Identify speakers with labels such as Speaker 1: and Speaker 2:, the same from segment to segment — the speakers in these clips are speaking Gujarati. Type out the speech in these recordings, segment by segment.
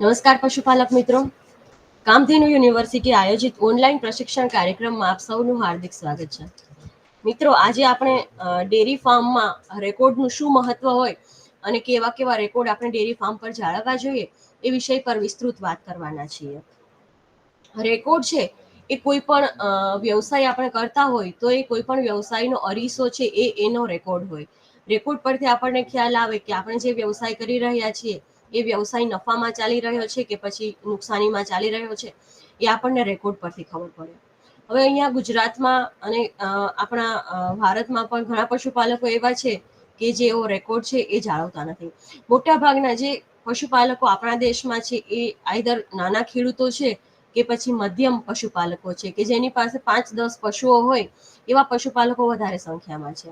Speaker 1: નમસ્કાર પશુપાલક મિત્રો. કામધેનુ યુનિવર્સિટી આયોજિત ઓનલાઈન પ્રશિક્ષણ કાર્યક્રમમાં આપ સૌનું હાર્દિક સ્વાગત છે. મિત્રો, આજે આપણે ડેરી ફાર્મમાં રેકોર્ડનું શું મહત્વ હોય અને કેવા કેવા રેકોર્ડ આપણે ડેરી ફાર્મ પર જાળવવા જોઈએ એ વિષય પર વિસ્તૃત વાત કરવાના છીએ. રેકોર્ડ છે એ કોઈ પણ વ્યવસાય આપણે કરતા હોય તો એ કોઈ પણ વ્યવસાયનો અરીસો છે એ એનો રેકોર્ડ હોય. રેકોર્ડ પરથી આપણને ખ્યાલ આવે કે આપણે જે વ્યવસાય કરી રહ્યા છીએ એ વ્યવસાય નફામાં ચાલી રહ્યો છે કે પછી નુકસાનીમાં ચાલી રહ્યો છે, એ આપણને રેકોર્ડ પરથી ખબર પડે. હવે અહીંયા ગુજરાતમાં અને આપણા ભારતમાં પણ ઘણા પશુપાલકો એવા છે કે જેઓ રેકોર્ડ છે એ જાળવતા નથી. મોટા ભાગના જે પશુપાલકો આપણા દેશમાં છે એ આઈધર નાના ખેડૂતો છે કે પછી મધ્યમ પશુપાલકો છે કે જેની પાસે પાંચ દસ પશુઓ હોય, એવા પશુપાલકો વધારે સંખ્યામાં છે.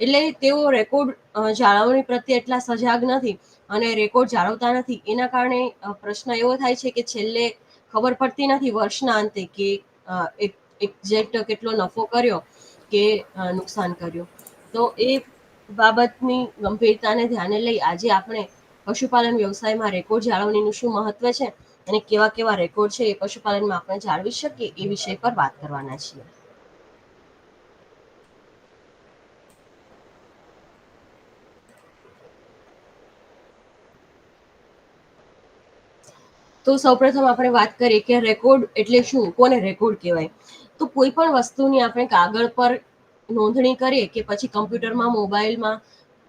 Speaker 1: એટલે તેઓ રેકોર્ડ જાળવણી પ્રત્યે એટલા સજાગ નથી અને રેકોર્ડ જાળવતા નથી. એના કારણે પ્રશ્ન એવો થાય છે કે છેલ્લે ખબર પડતી નથી વર્ષના અંતે કે એક્ઝેક્ટ કેટલો નફો કર્યો કે નુકસાન કર્યું. તો એ બાબતની ગંભીરતાને ધ્યાને લઈ આજે આપણે પશુપાલન વ્યવસાયમાં રેકોર્ડ જાળવણીનું શું મહત્વ છે અને કેવા કેવા રેકોર્ડ છે એ પશુપાલનમાં આપણે જાળવી શકીએ એ વિષય પર વાત કરવાના છીએ. તો સૌપ્રથમ આપણે વાત કરીએ કે રેકોર્ડ એટલે શું? કોને રેકોર્ડ કહેવાય? તો કોઈ પણ વસ્તુની આપણે કાગળ પર નોંધણી કરીએ કે પછી કમ્પ્યુટરમાં, મોબાઈલમાં,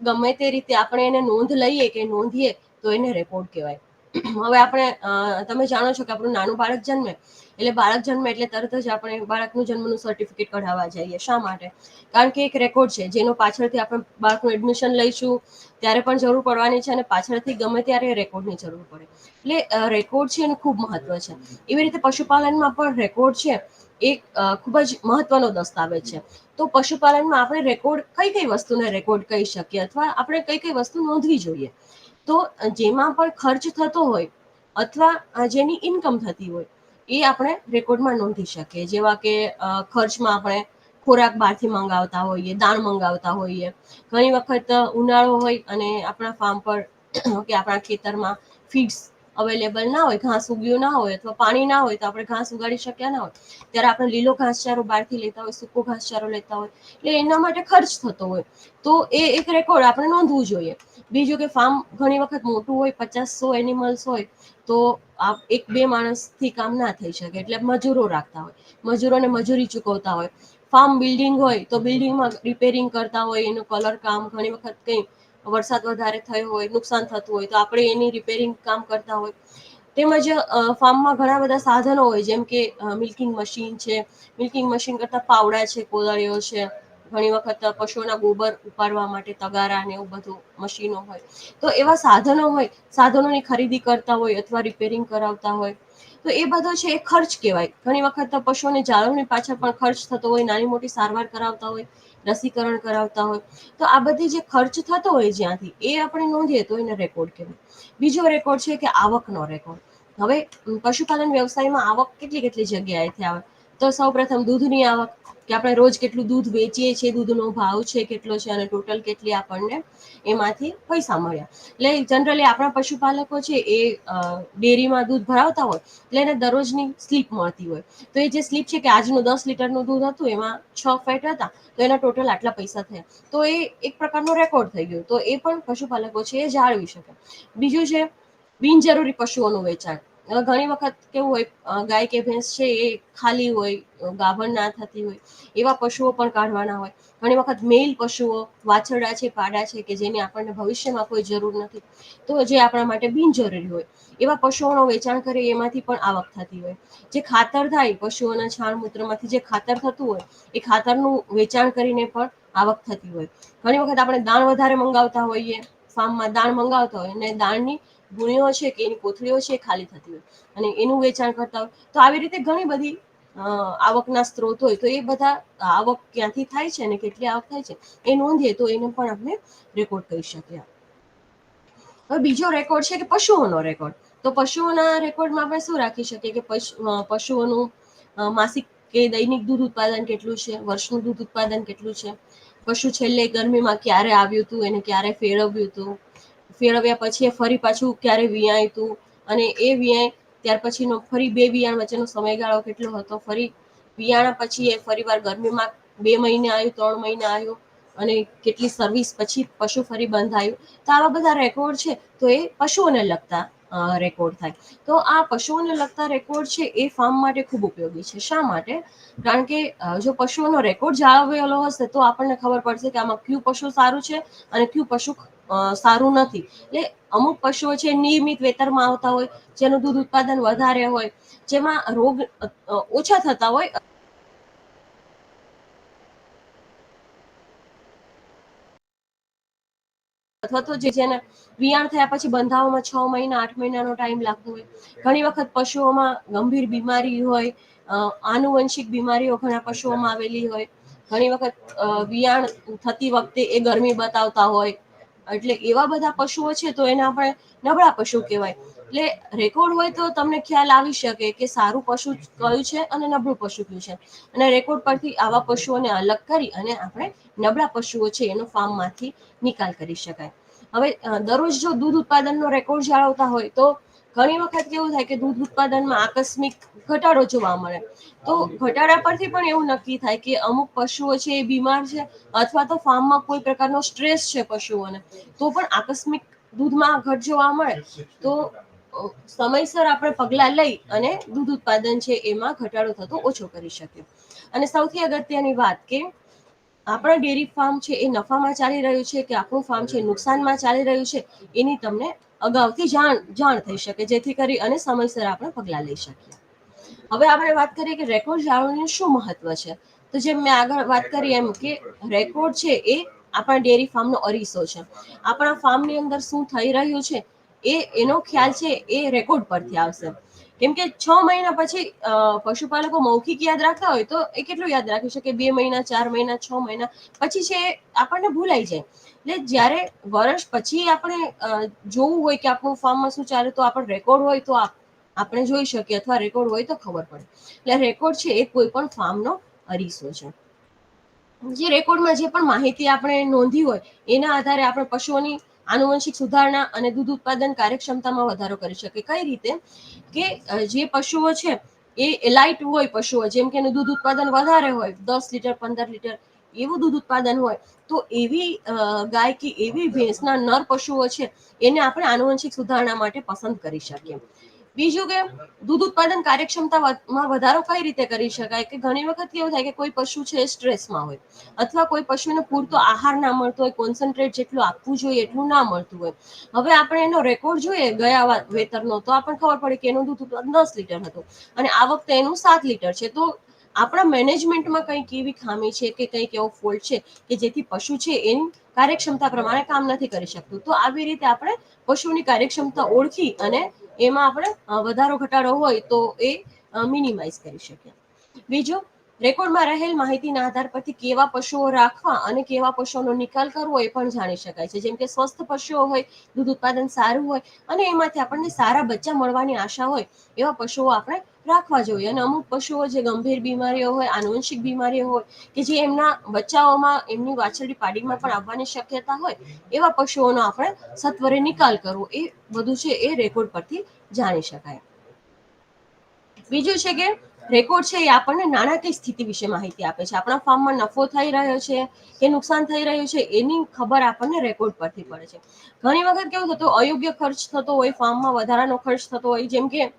Speaker 1: ગમે તે રીતે આપણે એને નોંધ લઈએ કે નોંધીએ તો એને રેકોર્ડ કહેવાય. હવે આપણે તમે જાણો છો કે આપણું નાનું બાળક જન્મે, એટલે બાળક જન્મે એટલે તરત જ આપણે બાળકનું જન્મનું સર્ટિફિકેટ કઢાવવા જઈએ, શા માટે? કારણ કે એક રેકોર્ડ છે, જેનો પાછળથી આપણે બાળકનું એડમિશન લઈશું, ત્યારે પણ જરૂર પડવાની છે અને પાછળથી ગમે ત્યારે રેકોર્ડની જરૂર પડે. એટલે રેકોર્ડ છે એનું ખૂબ મહત્વ છે. એવી રીતે પશુપાલનમાં પણ રેકોર્ડ છે એ ખૂબ જ મહત્વનો દસ્તાવેજ છે. તો પશુપાલનમાં આપણે રેકોર્ડ કઈ કઈ વસ્તુને રેકોર્ડ કહી શકીએ? અથવા આપણે કઈ કઈ વસ્તુ નોંધવી જોઈએ? તો જેમાં પણ ખર્ચ થતો હોય અથવા જેની ઇન્કમ થતી હોય, એ આપણે રેકોર્ડમાં નોંધી શકીએ. જેવા કે ખર્ચમાં આપણે ખોરાક બહારથી મંગાવતા હોઈએ દાણ મંગાવતા હોઈએ. ઘણી વખત ઉનાળો હોય અને આપણા ફાર્મ પર, કે આપણા ખેતરમાં ફીડ્સ અવેલેબલ ના હોય, ઘાસ ઉગ્યું ના હોય અથવા પાણી ના હોય તો આપણે ઘાસ ઉગાડી શક્યા ના હોય, ત્યારે આપણે લીલો ઘાસચારો બહારથી લેતા હોય, સૂકો ઘાસચારો લેતા હોય, એટલે એના માટે ખર્ચ થતો હોય. તો એ એક રેકોર્ડ આપણે નોંધવું જોઈએ. બીજું કે ફાર્મ ઘણી વખત મોટું હોય, પચાસ સો એનિમલ્સ હોય, તો એક બે માણસથી કામ ના થઈ શકે. એટલે મજૂરો રાખતા હોય. મજૂરોને મજૂરી ચૂકવતા હોય. ફાર્મ બિલ્ડિંગ હોય તો બિલ્ડિંગમાં રિપેરિંગ કરતા હોય, એનું કલર કામ ઘણી વખત કંઈ વરસાદ વધારે થયો હોય, નુકસાન થતું હોય, તો આપણે એની રિપેરિંગ કામ કરતા હોય. તેમજ ફાર્મમાં ઘણા બધા સાધનો હોય, જેમ કે મિલ્કિંગ મશીન છે. મિલ્કિંગ મશીન કરતાં પાવડા છે, કોદાળીઓ છે. ઘણી વખત પશુઓના ગોબર ઉપાડવા માટે તગારા ને એવું બધું મશીનો હોય. તો એવા સાધનો હોય, સાધનોની ખરીદી કરતા હોય અથવા રિપેરિંગ કરાવતા હોય, તો એ બધો છે એ ખર્ચ કહેવાય. ઘણી વખત પશુઓની જાળવણી પાછળ પણ ખર્ચ થતો હોય, નાની મોટી સારવાર કરાવતા હોય, રસીકરણ કરાવતા હોય. તો આ બધી જે ખર્ચ થતો હોય જ્યાંથી, એ આપણે નોંધીએ તો એને રેકોર્ડ કહેવાય. બીજો રેકોર્ડ છે કે આવકનો રેકોર્ડ હવે, પશુપાલન વ્યવસાયમાં આવક કેટલી કેટલી જગ્યાએથી આવે? તો સૌ પ્રથમ દૂધની આવક, કે આપણે રોજ કેટલું દૂધ વેચીએ છીએ, દૂધનો ભાવ છે કેટલો છે અને ટોટલ કેટલી આપણને એમાંથી પૈસા મળ્યા. એટલે જનરલી આપણા પશુપાલકો છે એ ડેરીમાં દૂધ ભરાવતા હોય, એટલે એને દરરોજની સ્લીપ મળતી હોય. તો એ જે સ્લીપ છે કે આજનું દસ લીટરનું દૂધ હતું, એમાં છ ફેટ હતા, તો એના ટોટલ આટલા પૈસા થયા. તો એ એક પ્રકારનો રેકોર્ડ થઈ ગયો. તો એ પણ પશુપાલકો છે એ જાળવી શકે. બીજું છે બિનજરૂરી પશુઓનું વેચાણ. ઘણી વખત કેવું હોય ગાય કે ભેંસ છે એ ખાલી હોય ગાભણ ના થતી હોય, એવા પશુઓ પણ કાઢવાના હોય. ઘણી વખત મેલ પશુઓ, વાછરડા છે, પાડા છે કે જેની આપણને ભવિષ્યમાં કોઈ જરૂર નથી, તો જે આપણા માટે બિનજરૂરી હોય. એવા પશુઓનું વેચાણ કરે એમાંથી પણ આવક થતી હોય. જે ખાતર થાય પશુઓના છાણ મૂત્રમાંથી જે ખાતર થતું હોય, એ ખાતરનું વેચાણ કરીને પણ આવક થતી હોય. ઘણી વખત આપણે દાણ વધારે મંગાવતા હોઈએ, ફાર્મમાં દાણ મંગાવતા હોય અને દાણની ગુણીઓ છે કે એની કોથળીઓ છે ખાલી થતી હોય. અને એનું વેચાણ કરતા હોય. તો આવી રીતે ઘણી બધી આવકના સ્ત્રોત હોય. તો એ બધા આવક ક્યાંથી થાય છે અને કેટલી આવક થાય છે એ નોંધીએ તો એને પણ આપણે રેકોર્ડ કરી શકીએ. હવે બીજો રેકોર્ડ છે કે પશુઓનો રેકોર્ડ તો પશુઓના રેકોર્ડમાં આપણે શું રાખી શકીએ કે પશુઓનું માસિક કે દૈનિક દૂધ ઉત્પાદન કેટલું છે? વર્ષનું દૂધ ઉત્પાદન કેટલું છે? પશુ છેલ્લે ગરમીમાં ક્યારે આવ્યું હતું? એને ક્યારે ફેરવ્યું હતું? ફેરવ્યા પછી ફરી પાછું ક્યારે વિયાય તું? અને એ વિયાય ત્યાર પછીનો ફરી બે વિયાણ વચ્ચેનો સમયગાળો કેટલો હતો? ફરી વિયાણા પછી એ ફરીવાર ગરમીમાં બે મહિને આવ્યું, ત્રણ મહિને આવ્યું અને કેટલી સર્વિસ પછી પશુ ફરી બંધાયું. તો આવા બધા રેકોર્ડ છે તો એ પશુઓને લગતા રેકોર્ડ થાય. તો આ પશુઓને લગતા રેકોર્ડ છે એ ફાર્મ માટે ખૂબ ઉપયોગી છે. શા માટે? કારણ કે જો પશુઓનો રેકોર્ડ જાળવેલો હશે તો આપણને ખબર પડશે કે આમાં કયું પશુ સારું છે અને કયું પશુ સારું નથી. એટલે અમુક પશુઓ છે, નિયમિત વેતરમાં આવતા હોય, જેનું દૂધ ઉત્પાદન વધારે હોય, જેમાં રોગ ઓછા થતા હોય. અથવા તો જે જેને વિયાણ થયા પછી બંધાવવામાં છ મહિના, આઠ મહિનાનો ટાઈમ લાગતો હોય. ઘણી વખત પશુઓમાં ગંભીર બીમારી હોય આનુવંશિક બીમારીઓ ઘણા પશુઓમાં આવેલી હોય. ઘણી વખત વિયાણ થતી વખતે એ ગરમી બતાવતા હોય. એટલે એવા બધા પશુઓ છે તો એને આપણે નબળા પશુ કહેવાય. એટલે રેકોર્ડ હોય તો તમને ખ્યાલ આવી શકે કે સારું પશુ કયું છે અને નબળું પશુ કયું છે. અને રેકોર્ડ પરથી આવા પશુઓને અલગ કરી અને આપણે નબળા પશુઓ છે એનો ફાર્મમાંથી નિકાલ કરી શકાય. હવે દરરોજ જો દૂધ ઉત્પાદનનો રેકોર્ડ જાળવતા હોય તો ઘણી વખત કેવું થાય કે દૂધ ઉત્પાદનમાં આકસ્મિક ઘટાડો જોવા મળે. તો ઘટાડા પરથી પણ એવું નક્કી થાય કે અમુક પશુઓ છે એ બીમાર છે અથવા તો ફાર્મમાં કોઈ પ્રકારનો સ્ટ્રેસ છે પશુઓને, તો પણ આકસ્મિક દૂધમાં ઘટ જોવા મળે. તો સમયસર આપણે પગલાં લઈ અને દૂધ ઉત્પાદન છે એમાં ઘટાડો થતો ઓછો કરી શકીએ. અને સૌથી અગત્યની વાત કે, આપણા ડેરી ફાર્મ છે એ નફામાં ચાલી રહ્યું છે કે આપણું ફાર્મ છે નુકસાનમાં ચાલી રહ્યું છે એની તમને અગાઉથી જાણ જાણ થઈ શકે જેથી કરી અને સમયસર આપણે પગલાં લઈ શકીએ. હવે આપણે વાત કરીએ કે રેકોર્ડ જાળવણીનું શું મહત્વ છે? તો જેમ મેં આગળ વાત કરી એમ કે રેકોર્ડ છે એ આપણા ડેરી ફાર્મનો અરીસો છે. આપણા ફાર્મની અંદર શું થઈ રહ્યું છે એ, એનો ખ્યાલ છે એ રેકોર્ડ પરથી આવશે. કેમ કે છ મહિના પછી પશુપાલકો મૌખિક યાદ રાખતા હોય તો એ કેટલું યાદ રાખી શકે? બે મહિના, ચાર મહિના, છ મહિના? પછી છે આપણને ભૂલાઈ જાય. એટલે જ્યારે વર્ષ પછી આપણે જોવું હોય કે આપણું ફાર્મમાં શું ચાલે તો આપણે રેકોર્ડ હોય તો આપણે જોઈ શકીએ અથવા રેકોર્ડ હોય તો ખબર પડે. એટલે રેકોર્ડ છે એ કોઈ પણ ફાર્મનો અરીસો છે. જે રેકોર્ડમાં જે પણ માહિતી આપણે નોંધી હોય, એના આધારે આપણે પશુઓની આનુવંશિક સુધારણા અને દૂધ ઉત્પાદન કાર્યક્ષમતામાં વધારો કરી શકે કઈ રીતે? કે જે પશુઓ છે એ એલાઇટ હોય પશુઓ, જેમ કે એનું દૂધ ઉત્પાદન વધારે હોય, દસ લીટર, પંદર લીટર એવું દૂધ ઉત્પાદન હોય, તો એવી ગાય કે એવી ભેંસના નર પશુઓ છે, એને આપણે આનુવંશિક સુધારણા માટે પસંદ કરી શકીએ. બીજું કે, દૂધ ઉત્પાદન કાર્યક્ષમતામાં વધારો કઈ રીતે કરી શકાય? કે ઘણી વખત કેવું થાય કે કોઈ પશુ છે સ્ટ્રેસમાં હોય, અથવા કોઈ પશુને પૂરતો આહાર ના મળતો હોય, કોન્સન્ટ્રેટ જેટલું આપવું જોઈએ એટલું ના મળતું હોય. હવે આપણે એનો રેકોર્ડ જોઈએ ગયા વેતરનો, તો આપણને ખબર પડે કે એનું દૂધ ઉત્પાદન દસ લીટર હતું, અને આ વખતે એનું સાત લીટર છે. તો આપણા મેનેજમેન્ટમાં કંઈક એવી ખામી છે કે કંઈક એવો ફોલ્ટ છે કે જેથી પશુ છે એની કાર્યક્ષમતા પ્રમાણે કામ નથી કરી શકતું. તો આવી રીતે આપણે પશુની કાર્યક્ષમતા ઓળખી અને એમાં આપણે વધારો ઘટાડો હોય તો એ મિનિમાઇઝ કરી શકીએ. બીજું, રેકોર્ડમાં રહેલ માહિતીના આધાર પરથી કેવા પશુઓ રાખવા અને કેવા પશુઓનો નિકાલ કરવો એ પણ જાણી શકાય છે. જેમ કે સ્વસ્થ પશુઓ હોય, દૂધ ઉત્પાદન સારું હોય અને એમાંથી આપણને સારા બચ્ચા મળવાની આશા હોય એવા પશુઓ આપણે રાખવા જોઈએ. અને અમુક પશુઓ જે ગંભીર બીમારીઓ હોય, આનુવંશિક બીમારીઓ હોય, કે જે એમના બચ્ચાઓમાં એમની વાછરડી પાડીમાં પણ આવવાની શક્યતા હોય, એવા પશુઓનો આપણે સત્વરે નિકાલ કરવો. એ બધું છે એ રેકોર્ડ પરથી જાણી શકાય. બીજું છે કે રેકોર્ડ છે એ આપણને નાણાકીય સ્થિતિ વિશે માહિતી આપે છે. આપણા ફાર્મમાં નફો થઈ રહ્યો છે કે નુકસાન થઈ રહ્યું છે એની ખબર આપણને રેકોર્ડ પરથી પડે છે. ઘણી વખત કેવું થતું અયોગ્ય ખર્ચ થતો હોય, ફાર્મમાં વધારાનો ખર્ચ થતો હોય, જેમ કે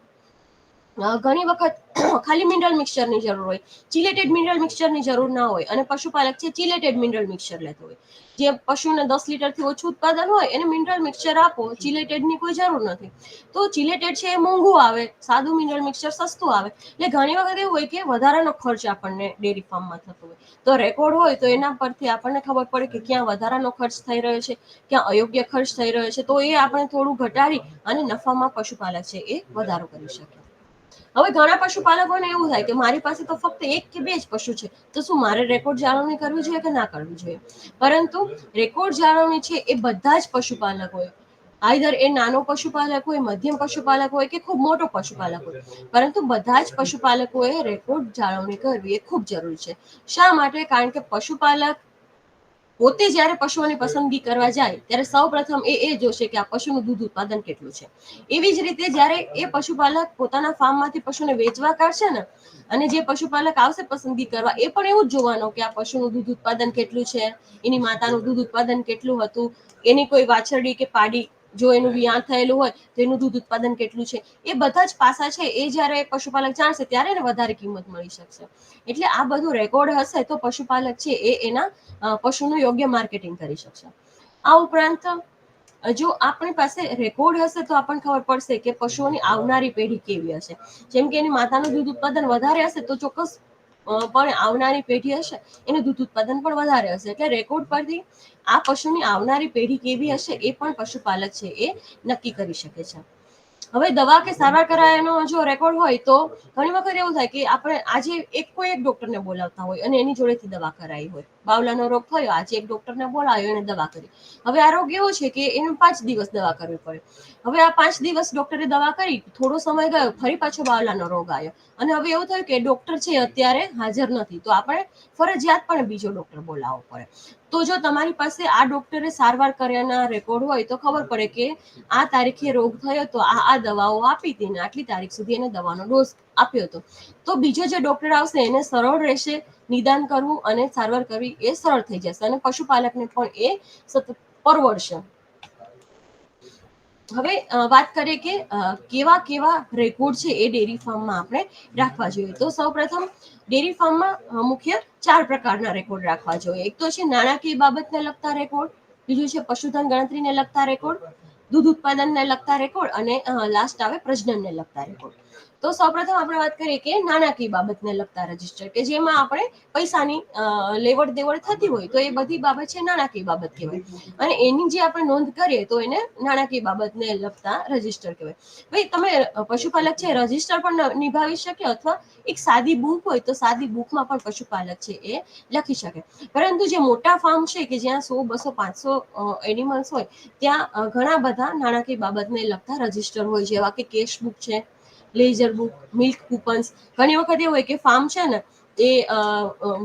Speaker 1: ઘણી વખત ખાલી મિનરલ મિક્સચરની જરૂર હોય. ચિલેટેડ મિનરલ મિક્સચરની જરૂર ના હોય અને પશુપાલક છે ચિલેટેડ મિનરલ મિક્સચર લેતો હોય. જે પશુને દસ લીટરથી ઓછું ઉત્પાદન હોય એને મિનરલ મિક્સચર આપો ચિલેટેડની કોઈ જરૂર નથી. તો ચિલેટેડ છે એ મોંઘું આવે, સાદું મિનરલ મિક્સચર સસ્તું આવે. એટલે ઘણી વખત એવું હોય કે વધારાનો ખર્ચ આપણને ડેરી ફાર્મમાં થતો હોય. તો રેકોર્ડ હોય તો એના પરથી આપણને ખબર પડે કે ક્યાં વધારાનો ખર્ચ થઈ રહ્યો છે, ક્યાં અયોગ્ય ખર્ચ થઈ રહ્યો છે. તો એ આપણે થોડું ઘટાડી અને નફામાં પશુપાલક છે એ વધારો કરી શકે. હવે ઘણા પશુપાલકોને એવું થાય કે મારી પાસે તો ફક્ત એક કે બે જ પશુ છે, તો શું મારે રેકોર્ડ જાળવણી કરવી જોઈએ કે ના કરવી જોઈએ? પરંતુ રેકોર્ડ જાળવણી છે એ બધા જ પશુપાલકોએ આઈધર એ નાનો પશુપાલક હોય, મધ્યમ પશુપાલક હોય કે ખૂબ મોટો પશુપાલક હોય. પરંતુ બધા જ પશુપાલકોએ રેકોર્ડ જાળવણી કરવી એ ખૂબ જરૂરી છે. શા માટે? કારણ કે પશુપાલક પોતે જ્યારે પશુઓની પસંદગી કરવા જાય, ત્યારે સૌ પ્રથમ એ એ જોશે કે આ પશુનું દૂધ ઉત્પાદન કેટલું છે. એવી જ રીતે જ્યારે એ પશુપાલક પોતાના ફાર્મમાંથી પશુને વેચવા કાઢશે ને, અને જે પશુપાલક આવશે પસંદગી કરવા, એ પણ એવું જ જોવાનું કે આ પશુનું દૂધ ઉત્પાદન કેટલું છે, એની માતાનું દૂધ ઉત્પાદન કેટલું હતું, એની કોઈ વાછરડી કે પાડી જો એનું વિયાણ થયેલું હોય તો એનું દૂધ ઉત્પાદન કેટલું છે? એ બધા જ પાસા છે એ જ્યારે પશુપાલક જાણશે ત્યારે એને વધારે કિંમત મળી શકશે. એટલે આ બધું રેકોર્ડ હશે તો પશુપાલક છે એ એના પશુનું યોગ્ય માર્કેટિંગ કરી શકશે. આ ઉપરાંત જો આપણી પાસે રેકોર્ડ હશે તો આપણને ખબર પડશે કે પશુઓની આવનારી પેઢી કેવી હશે. જેમ કે એની માતાનું દૂધ ઉત્પાદન વધારે હશે તો ચોક્કસ પણ આવનારી પેઢી હશે, એનું દૂધ ઉત્પાદન પણ વધારે હશે. એટલે રેકોર્ડ પરથી આ પશુની આવનારી પેઢી કેવી હશે એ પણ પશુપાલક છે એ નક્કી કરી શકે છે. હવે દવા કે સારવાર કરાયાનો જો રેકોર્ડ હોય તો ઘણી વખત એવું થાય કે આપણે આજે એક કોઈ એક ડોક્ટરને બોલાવતા હોય અને એની જોડેથી દવા કરાવી હોય. બાવલાનો રોગ થયો. આજે એક ડોક્ટરને બોલાવ્યો એને દવા કરી. હવે આ રોગ એવો છે કે એને પાંચ દિવસ દવા કરવી પડે. હવે આ પાંચ દિવસ ડોક્ટરે દવા કરી, થોડો સમય ગયો, ફરી પાછો બાવલાનો રોગ આવ્યો. અને હવે એવું થયું કે ડોક્ટર છે અત્યારે હાજર નથી. તો આપણે ફરજિયાત પણ બીજો ડોક્ટર બોલાવવો પડે. તો જો તમારી પાસે આ ડોક્ટરે સારવાર કર્યાના રેકોર્ડ હોય, તો ખબર પડે કે આ તારીખે રોગ થયો તો આ આ દવાઓ આપી હતી ને આટલી તારીખ સુધી એને દવાનો ડોઝ આપ્યો હતો. તો બીજો જે ડોક્ટર આવશે, એને સરળ રહેશે. નિદાન કરવું અને સારવાર કરવી એ સરળ થઈ જશે અને પશુપાલકને પણ એ સતત પરવડશે. હવે વાત કરીએ કે કેવા કેવા રેકોર્ડ છે એ ડેરી ફાર્મમાં આપણે રાખવા જોઈએ. તો સૌપ્રથમ, ડેરી ફાર્મમાં મુખ્ય ચાર પ્રકારના રેકોર્ડ રાખવા જોઈએ. એક તો છે નાણાકીય બાબતને લગતા રેકોર્ડ, બીજું છે પશુધન ગણતરીને લગતા રેકોર્ડ, દૂધ ઉત્પાદનને લગતા રેકોર્ડ અને લાસ્ટ આવે પ્રજનનને લગતા રેકોર્ડ. તો સૌપ્રથમ આપણે વાત કરીએ કે નાણાકીય બાબતને લગતા રજિસ્ટર કે જેમાં આપણે પૈસાની લેવડ દેવડ થતી હોય તો એ બધી બાબત છે નાણાકીય બાબત કહેવાય. અને એની જે આપણે નોંધ કરીએ તો એને નાણાકીય બાબતને લગતા રજિસ્ટર કહેવાય. ભાઈ, તમે પશુપાલક છે રજિસ્ટર પણ નિભાવી શકે અથવા એક સાદી બુક હોય તો સાદી બુકમાં પણ પશુપાલક છે એ લખી શકે. પરંતુ જે મોટા ફાર્મ છે કે જ્યાં સો, બસો, પાંચસો એનિમલ્સ હોય, ત્યાં ઘણા બધા નાણાકીય બાબતને લગતા રજિસ્ટર હોય જેવા કે કેશ બુક છે લેઝર બુક, મિલ્ક કૂપન્સ. ઘણી વખત એવું હોય કે ફાર્મ છે ને, એ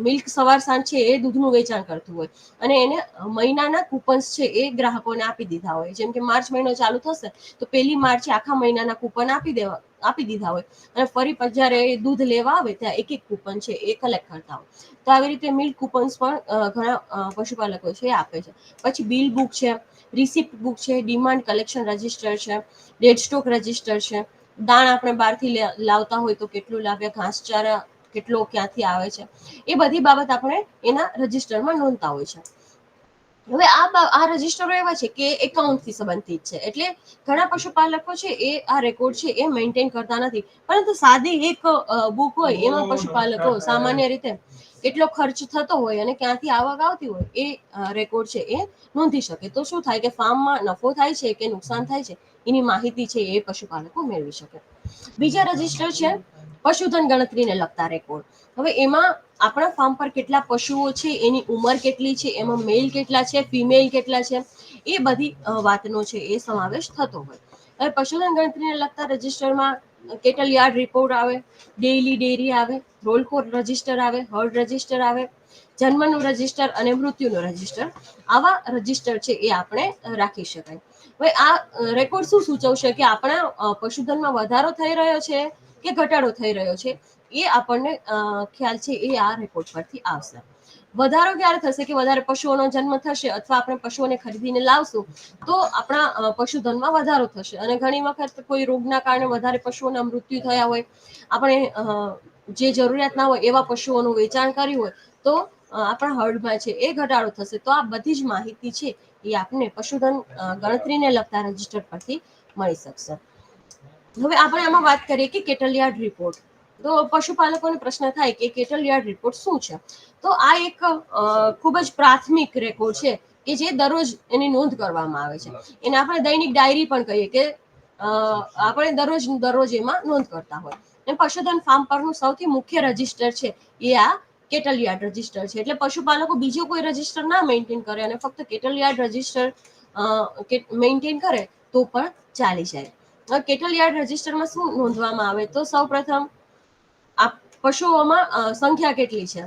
Speaker 1: મિલ્ક સવાર સાંજ છે એ દૂધનું વેચાણ કરતું હોય. અને એને મહિનાના કૂપન્સ છે એ ગ્રાહકોને આપી દીધા હોય. જેમ કે માર્ચ મહિનો ચાલુ થશે, તો પહેલી માર્ચે આખા મહિનાના કૂપન આપી દેવા, આપી દીધા હોય. અને ફરી જ્યારે એ દૂધ લેવા આવે, ત્યાં એક એક કૂપન છે એ કલેક્ટ કરતા હોય. તો આવી રીતે મિલ્ક કૂપન્સ પણ ઘણા પશુપાલકો છે એ આપે છે. પછી બિલ બુક છે, રિસિપ્ટ બુક છે, ડિમાન્ડ કલેક્શન રજિસ્ટર છે, ડેડ સ્ટોક રજિસ્ટર છે દાણ આપણે બહારથી લાવતા હોય તો કેટલું લાવ્યા ઘાસચારા કેટલો ક્યાંથી આવે છે એ બધી બાબત આપણે એના રજિસ્ટરમાં નોંધતા હોય છે. હવે આ આ રજીસ્ટરો એવા છે કે એકાઉન્ટથી સંબંધિત છે એટલે ઘણા પશુપાલકો છે એ આ રેકોર્ડ છે એ મેન્ટેન કરતા નથી પરંતુ સાદી એક બુક હોય એમાં પશુપાલકો સામાન્ય રીતે કેટલો ખર્ચ થતો હોય અને ક્યાંથી આવક આવતી હોય એ રેકોર્ડ છે એ નોંધી શકે. તો શું થાય કે ફાર્મમાં નફો થાય છે કે નુકસાન થાય છે? એની માહિતી છે એ પશુપાલકો મેળવી શકે. બીજા રજિસ્ટર છે, પશુધન ગણતરીને લગતા રેકોર્ડ હવે એમાં આપણા ફાર્મ પર કેટલા પશુઓ છે, એની ઉંમર કેટલી છે, એમાં મેલ કેટલા છે ફિમેલ કેટલા છે, એ બધી વાતનો છે એ સમાવેશ થતો હોય. હવે પશુધન ગણતરીને લગતા રજિસ્ટરમાં કેટલ યાર્ડ રિપોર્ટ આવે? ડેઇલી ડેરી આવે, રોલકોર રજિસ્ટર આવે હર્ડ રજિસ્ટર આવે, જન્મનું રજિસ્ટર અને મૃત્યુનું રજિસ્ટર. આવા રજિસ્ટર છે એ આપણે રાખી શકાય. હવે આ રેકોર્ડ શું સૂચવશે કે આપણા પશુધનમાં વધારો થઈ રહ્યો છે કે ઘટાડો થઈ રહ્યો છે? એ આપણને ખ્યાલ છે એ આ રેકોર્ડ પરથી આવશે. વધારો ક્યારે થશે કે વધારે પશુઓનો જન્મ થશે અથવા આપણે પશુઓને ખરીદીને લાવશું, તો આપણા પશુધનમાં વધારો થશે. અને ઘણી વખત કોઈ રોગના કારણે વધારે પશુઓના મૃત્યુ થયા હોય, આપણે જે જરૂરિયાત ના હોય એવા પશુઓનું વેચાણ કર્યું હોય, તો આપણા હર્ડમાં છે, એ ઘટાડો થશે, તો આ બધી જ માહિતી છે એ આપને પશુધન ગણતરીને લગતા રજિસ્ટર પરથી મળી શકશે. હવે આપણે આમાં વાત કરીએ કે કેટલિયાર્ડ રિપોર્ટ. તો પશુપાલકોને પ્રશ્ન થાય કે કેટલિયાર્ડ રિપોર્ટ શું છે? તો આ એક ખૂબ જ પ્રાથમિક રેકોર્ડ છે કે જે દરરોજ એની નોંધ કરવામાં આવે છે. એને આપણે દૈનિક ડાયરી પણ કહીએ કે આપણે દરરોજ દરરોજ એમાં નોંધ કરતા હોય. અને પશુધન ફાર્મ પરનું સૌથી મુખ્ય રજિસ્ટર છે એ આ કેટલ યાર્ડ રજિસ્ટર છે? એટલે પશુપાલકો બીજો કોઈ રજિસ્ટર ના મેન્ટેન કરે અને ફક્ત કેટલ યાર્ડ રજિસ્ટર મેન્ટેન કરે તો પણ ચાલી જાય. કેટલ યાર્ડ રજિસ્ટરમાં શું નોંધવામાં આવે? તો સૌપ્રથમ આ પશુઓમાં સંખ્યા કેટલી છે?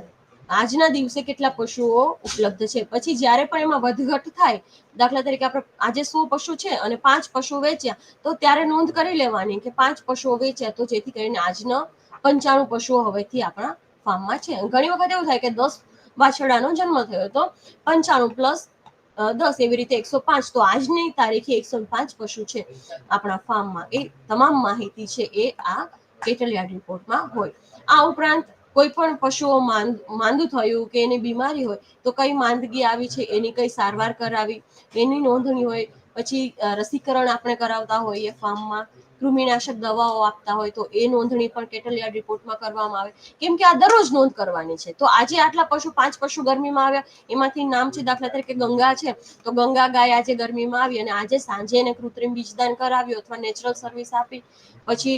Speaker 1: આજના દિવસે કેટલા પશુઓ ઉપલબ્ધ છે? પછી જ્યારે પણ એમાં વધઘટ થાય, દાખલા તરીકે આપણે આજે સો પશુ છે અને પાંચ પશુ વેચ્યા, તો ત્યારે નોંધ કરી લેવાની કે પાંચ પશુઓ વેચ્યા તો જેથી કરીને આજના પંચાણું પશુઓ હવેથી આપણા ફાર્મમાં છે. ઘણી વખત એવું થાય કે દસ વાછરડાનો જન્મ થયો તો પંચાણું પ્લસ દસ એવી રીતે એકસો પાંચ. તો આજની તારીખે એકસો પાંચ પશુ છે આપણા ફાર્મમાં. એ તમામ માહિતી છે એ આ કેટલયાર્ડ રિપોર્ટમાં હોય. આ ઉપરાંત કોઈ પણ પશુઓ માંદું થયું કે એની બીમારી હોય, તો કઈ માંદગી આવી છે, એની કઈ સારવાર કરાવી, એની નોંધણી હોય, પછી રસીકરણ આપણે કરાવતા હોઈએ ફાર્મમાં કૃમિનાશક દવાઓ આપતા હોય તો એ નોંધણી પણ કેટલિયાર્ડ રિપોર્ટમાં કરવામાં આવે. કેમ કે આ દરરોજ નોંધ કરવાની છે. તો આજે આટલા પશુ, પાંચ પશુ ગરમીમાં આવ્યા. એમાંથી નામ છે દાખલા તરીકે ગંગા છે. તો ગંગા ગાય આજે ગરમીમાં આવી અને આજે સાંજે એને કૃત્રિમ બીજદાન કરાવ્યું અથવા નેચરલ સર્વિસ આપી. પછી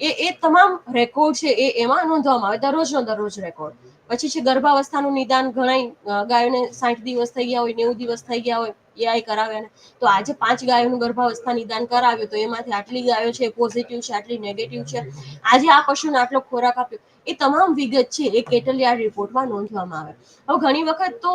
Speaker 1: એ એ તમામ રેકોર્ડ છે એ એમાં નોંધવામાં આવે. દરરોજનો દરરોજ રેકોર્ડ પછી છે ગર્ભાવસ્થાનું નિદાન ઘણા ગાયોને સાઠ દિવસ થઈ ગયા હોય, નેવું દિવસ થઈ ગયા હોય. એઆઈ કરાવ્યા તો આજે પાંચ ગાયોનું ગર્ભાવસ્થા નિદાન કરાવ્યું તો એમાંથી આટલી ગાયો છે પોઝિટિવ છે, આટલી નેગેટિવ છે. આજે આ પશુને આટલો ખોરાક આપ્યો. એ તમામ વિગત છે એ કેટલિયાર્ડ રિપોર્ટમાં નોંધવામાં આવે. હવે ઘણી વખત તો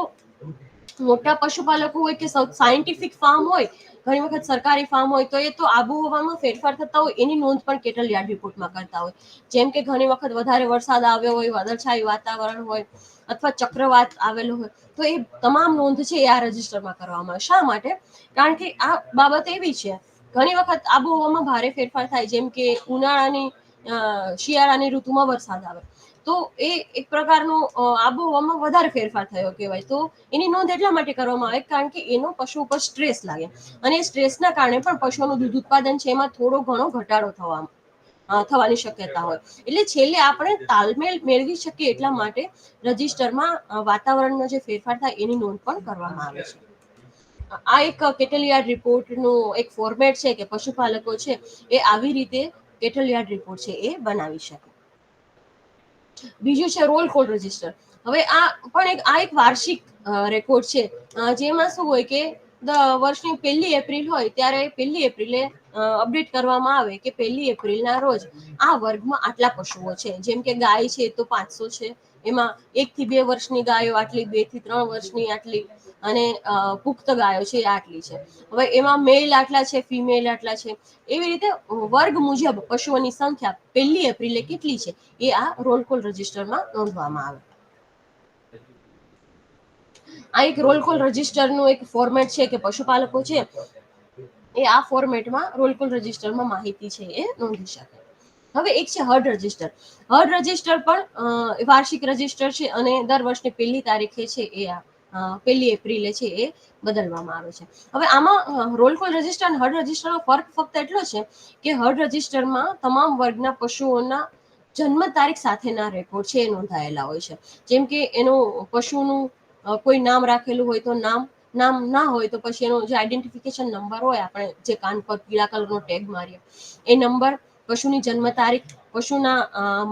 Speaker 1: મોટા પશુપાલકો હોય કે સાયન્ટિફિક ફાર્મ હોય ઘણી વખત સરકારી ફાર્મ હોય તો એ તો આબોહવામાં ફેરફાર થતા હોય, એની નોંધ પણ કેટલ યાર્ડ રિપોર્ટમાં કરતા હોય. જેમ કે ઘણી વખત વધારે વરસાદ આવ્યો હોય, વાદળછાયું વાતાવરણ હોય અથવા ચક્રવાત આવેલો હોય, તો એ તમામ નોંધ છે એ આ રજિસ્ટરમાં કરવામાં આવે. શા માટે? કારણ કે આ બાબત એવી છે, ઘણી વખત આબોહવામાં ભારે ફેરફાર થાય, જેમ કે ઉનાળાની શિયાળાની ઋતુમાં વરસાદ આવે. તો એ એક પ્રકારનો આબોહવામાં વધારે ફેરફાર થયો કહેવાય. તો એની નોંધ એટલા માટે કરવામાં આવે કારણ કે એનો પશુ ઉપર સ્ટ્રેસ લાગે. અને સ્ટ્રેસના કારણે પણ પશુઓનું દૂધ ઉત્પાદન છે એમાં થોડો ઘણો ઘટાડો થવા થવાની શક્યતા હોય. એટલે છેલ્લે આપણે તાલમેલ મેળવી શકીએ એટલા માટે રજિસ્ટરમાં વાતાવરણનો જે ફેરફાર થાય એની નોંધ પણ કરવામાં આવે છે. આ એક કેટલયાર્ડ રિપોર્ટનું એક ફોર્મેટ છે કે પશુપાલકો છે એ આવી રીતે કેટલયાર્ડ રિપોર્ટ છે એ બનાવી શકે. બીજું છે રોલ કોલ રજિસ્ટર. હવે આ પણ એક, આ એક વાર્ષિક રેકોર્ડ છે. જેમાં શું હોય કે વર્ષની પહેલી એપ્રિલ હોય ત્યારે પહેલી એપ્રિલે અપડેટ કરવામાં આવે કે પહેલી એપ્રિલના રોજ આ વર્ગમાં આટલા પશુઓ છે. જેમ કે ગાય છે તો પાંચસો છે. એમાં એક થી બે વર્ષની ગાયો, આટલી, બેથી ત્રણ વર્ષની, આટલી. અને પુખ્ત ગાયો છે આટલી છે. હવે એમાં મેલ આટલા છે ફિમેલ આટલા છે. એવી રીતે વર્ગ મુજબ પશુઓની સંખ્યા પહેલી એપ્રિલે કેટલી છે? એ આ રોલ કોલ રજિસ્ટરમાં નોંધવામાં આવે. આ એક રોલ કોલ રજિસ્ટરનું એક ફોર્મેટ છે કે પશુપાલકો છે, એ આ ફોર્મેટમાં રોલ કોલ રજિસ્ટરમાં માહિતી છે, એ નોંધી શકે. હવે એક છે હર્ડ રજિસ્ટર. હર્ડ રજિસ્ટર પણ વાર્ષિક રજિસ્ટર છે અને દર વર્ષની પહેલી તારીખે છે એ આ. પહેલી એપ્રિલે છે એ બદલવામાં આવે છે. હવે આમાં રોલ કોલ રજિસ્ટર અને હર્ડ રજિસ્ટરનો ફરક ફક્ત એટલો છે કે હર્ડ રજિસ્ટરમાં તમામ વર્ગના પશુઓના જન્મ તારીખ સાથેના રેકોર્ડ છે એ નોંધાયેલા હોય છે. જેમ કે એનું પશુનું કોઈ નામ રાખેલું હોય તો નામ નામ ના હોય તો પછી એનો જે આઈડેન્ટિફિકેશન નંબર હોય આપણે જે કાન પર પીળા કલરનો ટેગ મારીએ, એ નંબર પશુની જન્મ તારીખ, પશુના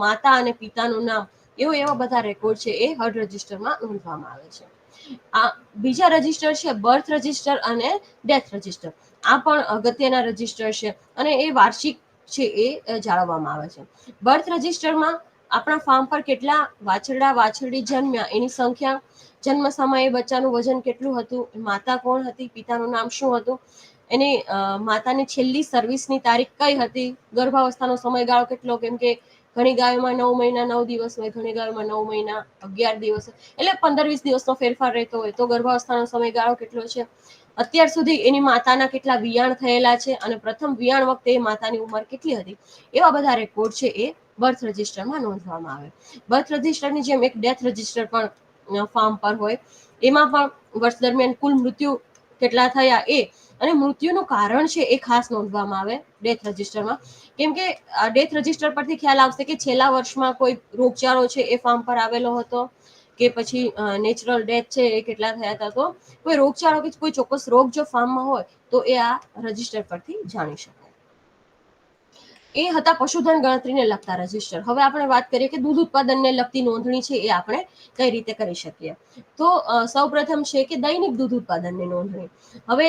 Speaker 1: માતા અને પિતાનું નામ, એવો એવા બધા રેકોર્ડ છે એ હર્ડ રજિસ્ટરમાં નોંધવામાં આવે છે. આ બીજા રજિસ્ટર છે બર્થ રજિસ્ટર અને ડેથ રજિસ્ટર. આ પણ અગત્યના રજિસ્ટર છે અને એ વાર્ષિક છે એ જાળવવામાં આવે છે. બર્થ રજિસ્ટરમાં આપણા ફાર્મ પર કેટલા વાછરડા વાછરડી જન્મ્યા, એની સંખ્યા, જન્મ સમયે બચ્ચાનું વજન કેટલું હતું માતા કોણ હતી, પિતાનું નામ શું હતું, એની માતાની છેલ્લી સર્વિસની તારીખ કઈ હતી, ગર્ભાવસ્થાનો સમયગાળો કેટલો, કેમ કે ઘણી ગાયોમાં નવ મહિના, નવ દિવસ હોય, ઘણી ગાયોમાં નવ મહિના, અગિયાર દિવસ એટલે પંદર વીસ દિવસનો ફેરફાર રહેતો હોય. તો ગર્ભાવસ્થાનો સમયગાળો કેટલો છે? અત્યાર સુધી એની માતાના કેટલા વિયાણ થયેલા છે અને પ્રથમ વિયાણ વખતે એ માતાની ઉંમર કેટલી હતી? એવા બધા રેકોર્ડ છે એ બર્થ રજિસ્ટરમાં નોંધવામાં આવે. બર્થ રજિસ્ટરની જેમ એક ડેથ રજિસ્ટર પણ ફાર્મ પર હોય. એમાં પણ વર્ષ દરમિયાન કુલ મૃત્યુ કેટલા થયા એ અને મૃત્યુનું કારણ છે એ ખાસ નોંધવામાં આવે ડેથ રજિસ્ટરમાં કેમ કે ડેથ રજિસ્ટર પરથી ખ્યાલ આવશે કે છેલ્લા વર્ષમાં કોઈ રોગચાળો છે એ ફાર્મ પર આવેલો હતો કે પછી નેચરલ ડેથ છે એ કેટલા થયા હતા તો કોઈ રોગચાળો કે કોઈ ચોક્કસ રોગ જો ફાર્મમાં હોય તો એ આ રજિસ્ટર પરથી જાણી શકાય. એ હતા પશુધન ગણતરીને લગતા રજિસ્ટર. હવે આપણે વાત કરીએ કે દૂધ ઉત્પાદનને લગતી નોંધણી છે એ આપણે કઈ રીતે કરી શકીએ. તો સૌપ્રથમ છે કે દૈનિક દૂધ ઉત્પાદનની નોંધણી. હવે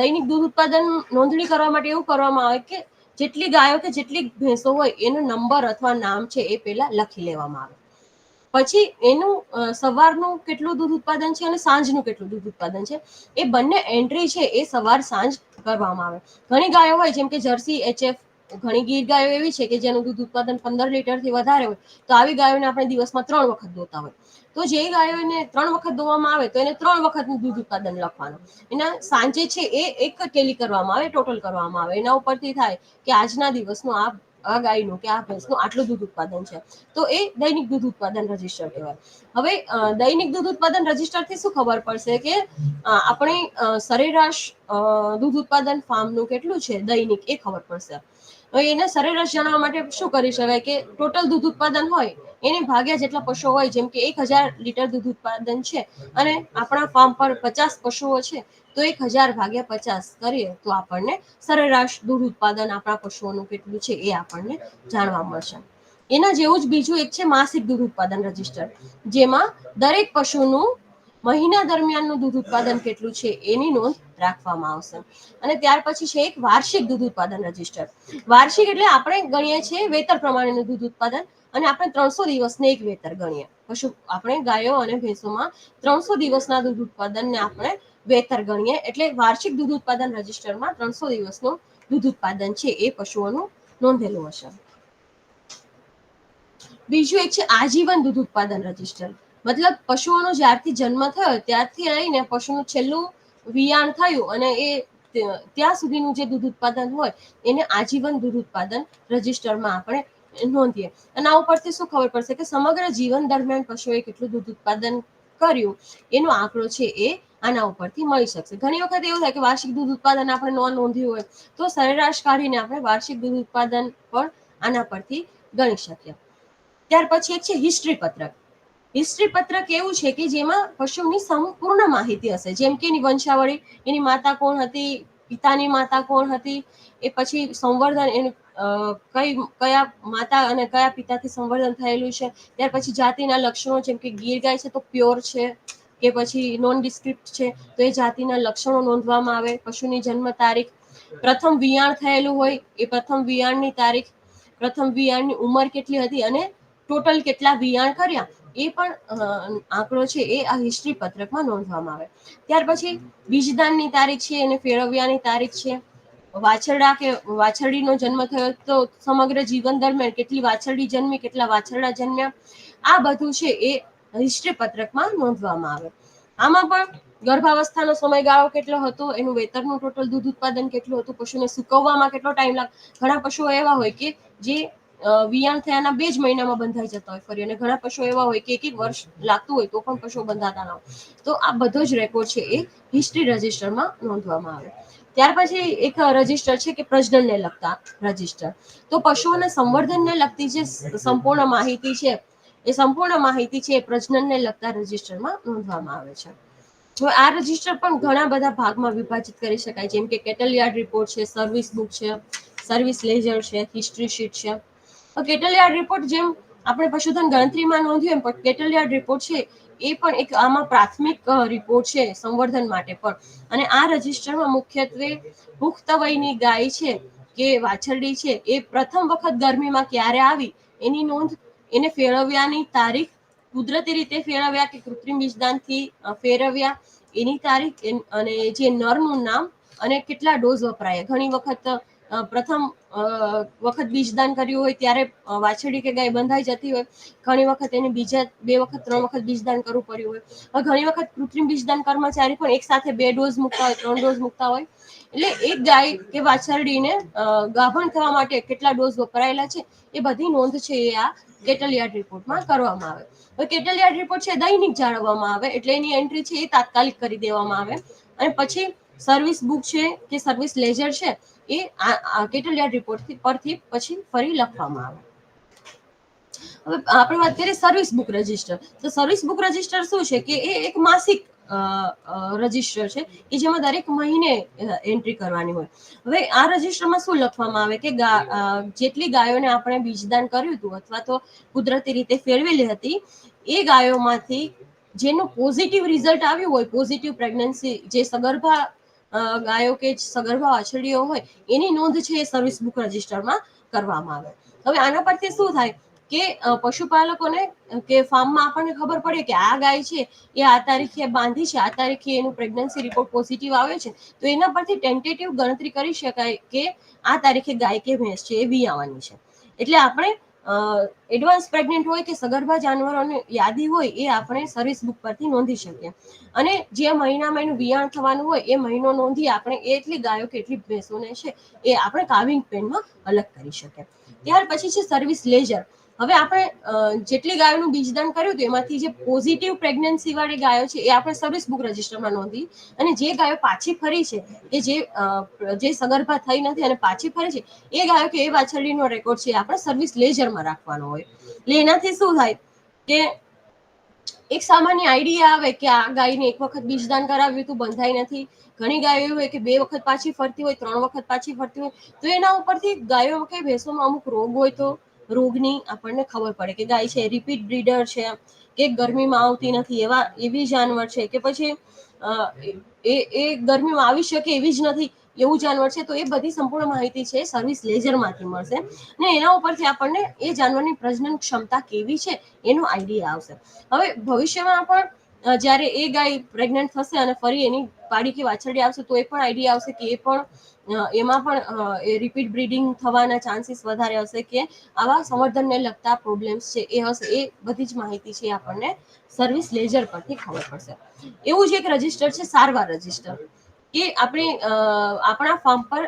Speaker 1: દૈનિક દૂધ ઉત્પાદન નોંધણી કરવા માટે એવું કરવામાં આવે કે જેટલી ગાયો કે જેટલી ભેંસો હોય એનો નંબર અથવા નામ છે એ પહેલા લખી લેવામાં આવે. પછી એનું સવારનું કેટલું દૂધ ઉત્પાદન છે અને સાંજનું કેટલું દૂધ ઉત્પાદન છે એ બંને એન્ટ્રી છે એ સવાર સાંજ કરવામાં આવે. ઘણી ગાયો હોય જેમ કે જર્સી, એચએફ ઘણી ગીર ગાયો એવી છે કે જેનું દૂધ ઉત્પાદન પંદર લીટરથી વધારે હોય, તો આવી ગાયોને આપણે દિવસમાં ત્રણ વખત દોતા હોય. તો જે ગાયોને ત્રણ વખત દોવામાં આવે, તો એને ત્રણ વખતનું દૂધ ઉત્પાદન લખવાનું. એના સાંજે છે એ એક ટેલી કરવામાં આવે, ટોટલ કરવામાં આવે. એના ઉપરથી થાય કે આજના દિવસનું આ આ ગાયનું કે આ ભેંસનું આટલું દૂધ ઉત્પાદન છે. તો એ દૈનિક દૂધ ઉત્પાદન રજિસ્ટર કહેવાય. હવે દૈનિક દૂધ ઉત્પાદન રજિસ્ટરથી શું ખબર પડશે કે આપણે સરેરાશ દૂધ ઉત્પાદન ફાર્મનું કેટલું છે દૈનિક એ ખબર પડશે. એને સરેરાશ જાણવા માટે શું કરી શકાય કે ટોટલ દૂધ ઉત્પાદન હોય, એને ભાગ્યા જેટલા પશુઓ હોય, જેમ કે એક હજાર લીટર દૂધ ઉત્પાદન છે અને આપણા ફાર્મ પર પચાસ પશુઓ છે, તો એક હજાર ભાગ્યા પચાસ કરીએ તો આપણને સરેરાશ દૂધ ઉત્પાદન આપણા પશુઓનું કેટલું છે એ આપણને જાણવા મળશે. એના જેવું જ બીજું એક છે માસિક દૂધ ઉત્પાદન રજિસ્ટર જેમાં દરેક પશુનું મહિના દરમિયાનનું દૂધ ઉત્પાદન કેટલું છે એની નોંધ રાખવામાં આવશે. અને ત્યાર પછી છે એક વાર્ષિક દૂધ ઉત્પાદન રજિસ્ટર. વાર્ષિક એટલે આપણે ગણીએ છીએ વેતર પ્રમાણેનું દૂધ ઉત્પાદન અને આપણે ત્રણસો દિવસને એક વેતર ગણીએ. પશુ આપણે ગાયો અને ભેંસોમાં ત્રણસો દિવસના દૂધ ઉત્પાદનને આપણે વેતર ગણીએ. એટલે વાર્ષિક દૂધ ઉત્પાદન રજીસ્ટરમાં ત્રણસો દિવસનું દૂધ ઉત્પાદન છે એ પશુઓનું નોંધેલું હશે. બીજું એક છે આજીવન દૂધ ઉત્પાદન રજિસ્ટર. મતલબ પશુઓનો જ્યારથી જન્મ થયો, ત્યારથી લઈને પશુનું છેલ્લું વિયાણ થયું અને એ ત્યાં સુધીનું જે દૂધ ઉત્પાદન હોય, એને આજીવન દૂધ ઉત્પાદન રજિસ્ટરમાં આપણે નોંધીએ. અને આ ઉપરથી શું ખબર પડશે કે સમગ્ર જીવન દરમિયાન પશુએ કેટલું દૂધ ઉત્પાદન કર્યું? એનો આંકડો છે એ આના ઉપરથી મળી શકશે. ઘણી વખત એવું થાય કે વાર્ષિક દૂધ ઉત્પાદન આપણે ન નોંધ્યું હોય, તો સરેરાશ કાઢીને આપણે વાર્ષિક દૂધ ઉત્પાદન પણ આના પરથી ગણી શકીએ. ત્યાર પછી એક છે હિસ્ટ્રી પત્રક. હિસ્ટ્રી પત્રક એવું છે કે જેમાં પશુની સંપૂર્ણ માહિતી હશે? જેમ કે એની વંશાવળી, એની માતા કોણ હતી, પિતાની માતા કોણ હતી, એ પછી સંવર્ધન, એનું કઈ, કયા માતા અને કયા પિતાથી સંવર્ધન થયેલું છે? ત્યાર પછી જાતિના લક્ષણો જેમ કે ગીર ગાય છે તો પ્યોર છે કે પછી નોન ડિસ્ક્રિપ્ટ છે તો એ જાતિના લક્ષણો નોંધવામાં આવે. પશુની જન્મ તારીખ, પ્રથમ વિયાણ થયેલું હોય એ પ્રથમ વિયાણની તારીખ, પ્રથમ વિયાણની ઉંમર કેટલી હતી અને ટોટલ કેટલા વિયાણ કર્યા? એ પણ આંકડો છે એ આ હિસ્ટ્રી પત્રકમાં નોંધવામાં આવે. ત્યાર પછી બીજદાનની તારીખ છે અને ફેરવ્યાની તારીખ છે. વાછરડા કે, વાછરડીનો જન્મ થયો તો સમગ્ર જીવન દરમિયાન કેટલી વાછરડી જન્મી, કેટલા વાછરડા જન્મ્યા? આ બધું છે એ હિસ્ટ્રી પત્રકમાં નોંધવામાં આવે. આમાં પણ ગર્ભાવસ્થાનો સમયગાળો કેટલો હતો, એનું વેતરનું ટોટલ દૂધ ઉત્પાદન કેટલું હતું, પશુને સુકવવામાં કેટલો ટાઈમ લાગે, ઘણા પશુઓ એવા હોય કે જે વિયાણ થયાના બે જ મહિનામાં બંધાઈ જતા હોય ફરી. અને ઘણા પશુઓ એવા હોય કે એક એક વર્ષ લાગતું હોય તો પણ પશુઓ બંધાતા ના હોય. તો આ બધો જ રેકોર્ડ છે એ હિસ્ટ્રી રજિસ્ટરમાં નોંધવામાં આવે. ત્યાર પછી એક રજિસ્ટર છે કે પ્રજનનને લગતા રજિસ્ટર તો પશુઓના સંવર્ધનને લગતી જે સંપૂર્ણ માહિતી છે, એ સંપૂર્ણ માહિતી છે એ પ્રજનનને લગતા રજિસ્ટરમાં નોંધવામાં આવે છે. હવે આ રજિસ્ટર પણ ઘણા બધા ભાગમાં વિભાજિત કરી શકાય. જેમ કે કેટલ યાર્ડ રિપોર્ટ છે સર્વિસ બુક છે સર્વિસ લેજર છે હિસ્ટ્રી શીટ છે. તો કેટલ યાર્ડ રિપોર્ટ જેમ આપણે પશુધન ગણતરીમાં નોંધ્યું એમ, પણ કેટલયાર્ડ રિપોર્ટ છે, એ પણ એક આમાં પ્રાથમિક રિપોર્ટ છે સંવર્ધન માટે પણ. અને આ રજિસ્ટરમાં મુખ્યત્વે પુખ્ત વયની ગાય છે કે વાછરડી છે, એ પ્રથમ વખત ગરમીમાં ક્યારે આવી, એની નોંધ એને ફેરવ્યાની તારીખ, કુદરતી રીતે ફેરવ્યા કે કૃત્રિમ બીજદાનથી ફેરવ્યા, એની તારીખ અને જે નરનું નામ અને કેટલા ડોઝ વપરાયા. ઘણી વખત પ્રથમ વખત બીજદાન કર્યું હોય ત્યારે વાછરડી કે ગાય બંધાઈ જતી હોય, ઘણી વખત એને બીજા બે વખત, ત્રણ વખત બીજદાન કરવું પડ્યું હોય. ઘણી વખત કૃત્રિમ બીજદાન કર્મચારી પણ એક સાથે બે ડોઝ મૂકતા હોય, ત્રણ ડોઝ મૂકતા હોય. એટલે એક ગાય કે વાછરડીને ગાભણ થવા માટે કેટલા ડોઝ વપરાયેલા છે, એ બધી નોંધ છે એ આ કેટલયાર્ડ રિપોર્ટમાં કરવામાં આવે. હવે કેટલયાર્ડ રિપોર્ટ છે દૈનિક જાળવવામાં આવે, એટલે એની એન્ટ્રી છે એ તાત્કાલિક કરી દેવામાં આવે. અને પછી સર્વિસ બુક છે કે સર્વિસ લેજર છે એ આ આ કેટલ યાર્ડ રિપોર્ટ પરથી પછી ફરી લખવામાં આવે. હવે આપણે વાત કરીએ સર્વિસ બુક રજિસ્ટર તો સર્વિસ બુક રજિસ્ટર શું છે કે એ એક માસિક રજિસ્ટર છે કે જેમાં દરેક મહિને એન્ટ્રી કરવાની હોય. હવે આ રજિસ્ટરમાં શું લખવામાં આવે કે જેટલી ગાયોને આપણે બીજદાન કર્યું હતું અથવા તો કુદરતી રીતે ફેરવેલી હતી, એ ગાયોમાંથી જેનું પોઝિટિવ રિઝલ્ટ આવ્યું હોય પોઝિટિવ પ્રેગ્નન્સી જે સગર્ભા ગાયો કે સગર્ભા વાછરડીઓ હોય, એની નોંધ છે એ સર્વિસ બુક રજિસ્ટરમાં કરવામાં આવે. હવે આના પરથી શું થાય કે પશુપાલકોને, કે ફાર્મમાં આપણને ખબર પડે કે આ ગાય છે, એ આ તારીખે બાંધી છે, આ તારીખે એનું પ્રેગ્નન્સી રિપોર્ટ પોઝિટિવ આવ્યો છે, તો એના પરથી ટેન્ટેટિવ ગણતરી કરી શકાય કે આ તારીખે ગાય કે ભેંસ છે એ વિયાવાની છે. એટલે આપણે એડવાન્સ પ્રેગ્નન્ટ હોય કે સગર્ભા જાનવરોની યાદી હોય એ આપણે સર્વિસ બુક પરથી નોંધી શકીએ. અને જે મહિનામાં એનું વિયાણ થવાનું હોય એ મહિનો નોંધી આપણે એટલી ગાયો કે એટલી ભેંસોને છે એ આપણે કાવિંગ પેનમાં અલગ કરી શકીએ. ત્યાર પછી છે સર્વિસ લેજર હવે આપણે જેટલી ગાયોનું બીજદાન કર્યું હતું, એમાંથી જે પોઝિટિવ પ્રેગ્નન્સી વાળી ગાયો છે, એ આપણે સર્વિસ બુક રજિસ્ટરમાં નોંધી. અને જે ગાયો પાછી ફરી છે કે જે જે સગર્ભા થઈ નથી અને પાછી ફરી છે, એ ગાયો કે એ વાછરડીનો રેકોર્ડ છે આપણે સર્વિસ લેજરમાં રાખવાનો હોય. એટલે એનાથી શું થાય કે એક સામાન્ય આઈડિયા આવે કે આ ગાયને એક વખત બીજદાન કરાવ્યું હતું, બંધાઈ નથી. ઘણી ગાયો એવી હોય કે બે વખત પાછી ફરતી હોય, ત્રણ વખત પાછી ફરતી હોય, તો એના ઉપરથી ગાયો કે ભેંસોમાં અમુક રોગ હોય તો રોગની આપણને ખબર પડે કે ગાય છે રિપીટ બ્રીડર છે, કે ગરમીમાં આવતી નથી એવા, એવી જાનવર છે કે પછી એ એ ગરમીમાં આવી શકે એવી જ નથી એવું જાનવર છે, તો એ બધી સંપૂર્ણ માહિતી છે સર્વિસ લેઝરમાંથી મળશે. ને એના ઉપરથી આપણને એ જાનવરની પ્રજનન ક્ષમતા કેવી છે, એનો આઈડિયા આવશે. હવે ભવિષ્યમાં પણ જ્યારે એ ગાય પ્રેગ્નન્ટ થશે અને ફરી એની પાડી કે વાછરડી આવશે, તો એ પણ આઈડિયા આવશે કે એ પણ એમાં પણ એ રિપીટ બ્રીડિંગ થવાના ચાન્સીસ વધારે હશે કે આવા સંવર્ધનને લગતા પ્રોબ્લેમ્સ છે એ હશે. એ બધી જ માહિતી છે આપણને સર્વિસ લેજર પરથી ખબર પડશે. એવું જ એક રજિસ્ટર છે, સારવાર રજિસ્ટર કે આપણે આપણા ફાર્મ પર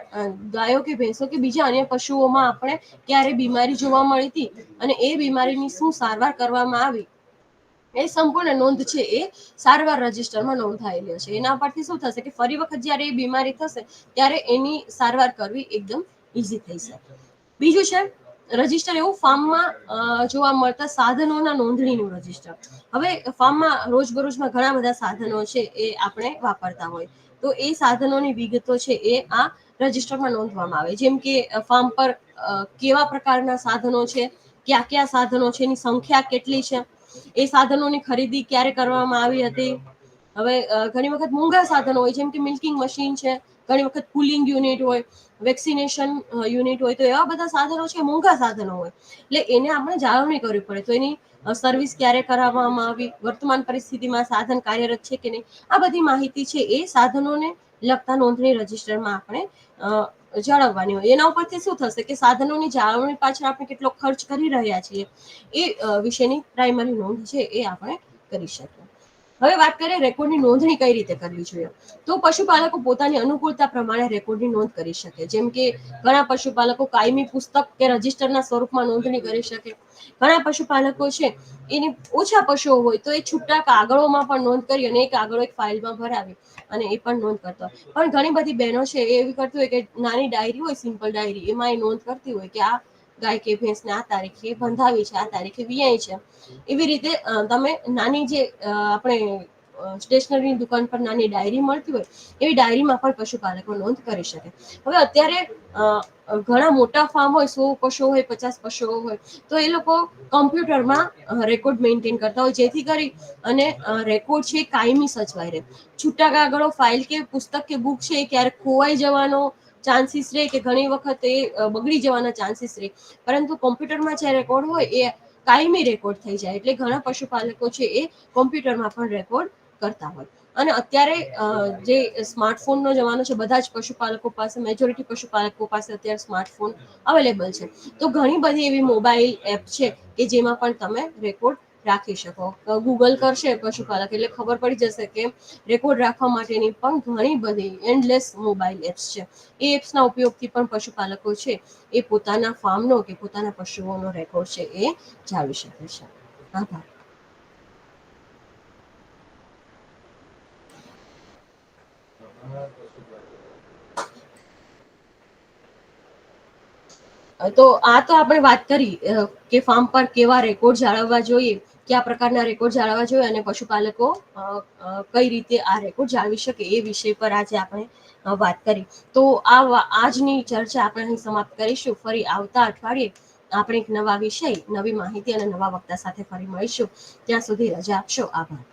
Speaker 1: ગાયો કે ભેંસો કે બીજા અન્ય પશુઓમાં આપણે ક્યારે બીમારી જોવા મળી હતી અને એ બીમારીની શું સારવાર કરવામાં આવી એ સંપૂર્ણ નોંધ છે એ સારવાર રજિસ્ટરમાં નોંધાયેલી હશે એના પરથી શું થશે કે ફરી વખત જ્યારે એ બીમારી થશે, ત્યારે એની સારવાર કરવી એકદમ ઇઝી થઈ શકે. બીજું છે, રજિસ્ટર એવું ફાર્મમાં જોવા મળતા સાધનોના નોંધણીનું રજિસ્ટર. હવે ફાર્મમાં રોજબરોજમાં ઘણા બધા સાધનો છે એ આપણે વાપરતા હોય. તો એ સાધનોની વિગતો છે એ આ રજિસ્ટરમાં નોંધવામાં આવે. જેમ કે ફાર્મ પર કેવા પ્રકારના સાધનો છે કયા કયા સાધનો છે, એની સંખ્યા કેટલી છે એ સાધનોની ખરીદી ક્યારે કરવામાં આવી હતી? હવે ઘણી વખત મોંઘા સાધનો હોય, જેમ કે મિલ્કિંગ મશીન છે, ઘણી વખત કુલિંગ યુનિટ હોય, વેક્સિનેશન યુનિટ હોય, તો એવા બધા સાધનો છે, મોંઘા સાધનો હોય. એટલે એને આપણે જાળવણી કરવી પડે. તો એની સર્વિસ ક્યારે કરાવવામાં આવી, વર્તમાન પરિસ્થિતિમાં સાધન કાર્યરત છે કે નહીં, આ બધી માહિતી છે એ સાધનોને લગતા નોંધણી રજિસ્ટરમાં આપણે જાળવવાની હોય. એના ઉપરથી શું થશે કે સાધનોની જાળવણી પાછળ આપણે કેટલો ખર્ચ કરી રહ્યા છીએ એ વિશેની પ્રાઇમરી નોંધ છે એ આપણે કરી શકીએ. હવે વાત કરીએ રેકોર્ડની નોંધણી કઈ રીતે કરવી જોઈએ? તો પશુપાલકો પોતાની અનુકૂળતા પ્રમાણે રેકોર્ડની નોંધ કરી શકે. જેમ કે ઘણા પશુપાલકો કાયમી પુસ્તક કે રજિસ્ટરના સ્વરૂપમાં નોંધણી કરી શકે. ઘણા પશુપાલકો છે, એની ઓછા પશુઓ હોય તો એ છૂટા કાગળોમાં પણ નોંધ કરી અને એ કાગળો એક ફાઇલમાં ભરાવી અને એ પણ નોંધ કરતા હોય. પણ ઘણી બધી બહેનો છે એ એવી કરતી હોય કે નાની ડાયરી હોય, સિમ્પલ ડાયરી, એમાં એ નોંધ કરતી હોય કે આ ગાય કે ભેંસને આ તારીખે બંધાવી છે, આ તારીખે વિયાય છે. એવી રીતે તમે નાની જે આપણે સ્ટેશનરીની દુકાન પર નાની ડાયરી મળતી હોય, એવી ડાયરીમાં પણ પશુપાલકો નોંધ કરી શકે. હવે અત્યારે ઘણા મોટા ફાર્મ હોય, સો પશુઓ હોય, પચાસ પશુઓ હોય, તો એ લોકો કમ્પ્યુટરમાં રેકોર્ડ મેન્ટેન કરતા હોય, જેથી કરી અને રેકોર્ડ છે કાયમી સચવાય રહે. છૂટા કાગળો ફાઇલ કે પુસ્તક કે બુક છે એ ક્યારેક ખોવાઈ જવાનો ચાન્સીસ રહે કે ઘણી વખત એ બગડી જવાના ચાન્સીસ રહે. પરંતુ કોમ્પ્યુટરમાં જે રેકોર્ડ હોય, એ કાયમી રેકોર્ડ થઈ જાય. એટલે ઘણા પશુપાલકો છે એ કોમ્પ્યુટરમાં પણ રેકોર્ડ કરતા હોય. અને અત્યારે જે સ્માર્ટફોનનો જમાનો છે, બધા જ પશુપાલકો પાસે મેજોરિટી પશુપાલકો પાસે અત્યારે સ્માર્ટફોન અવેલેબલ છે. તો ઘણી બધી એવી મોબાઈલ એપ છે કે જેમાં પણ તમે રેકોર્ડ રાખી શકો. ગૂગલ કરશે પશુપાલક, એટલે ખબર પડી જશે કે રેકોર્ડ રાખવા માટેની પણ ઘણી બધી એન્ડલેસ મોબાઈલ એપ્સ છે. એ એપ્સના ઉપયોગથી પણ પશુપાલકો છે એ પોતાના ફાર્મનો કે પોતાના પશુઓનો રેકોર્ડ છે એ જાળવી શકે છે. આભાર. તો આ તો આપણે વાત કરી કે ફાર્મ પર કેવા રેકોર્ડ જાળવવા જોઈએ, કયા પ્રકારના રેકોર્ડ જાળવવા જોઈએ અને પશુપાલકો કઈ રીતે આ રેકોર્ડ જાળવી શકે એ વિષય પર આજે આપણે વાત કરી. તો આ આજની ચર્ચા આપણે અહીં સમાપ્ત કરીશું. ફરી આવતા અઠવાડિયે આપણે એક નવા વિષય, નવી માહિતી અને નવા વક્તા સાથે ફરી મળીશું. ત્યાં સુધી રજા આપશો. આભાર.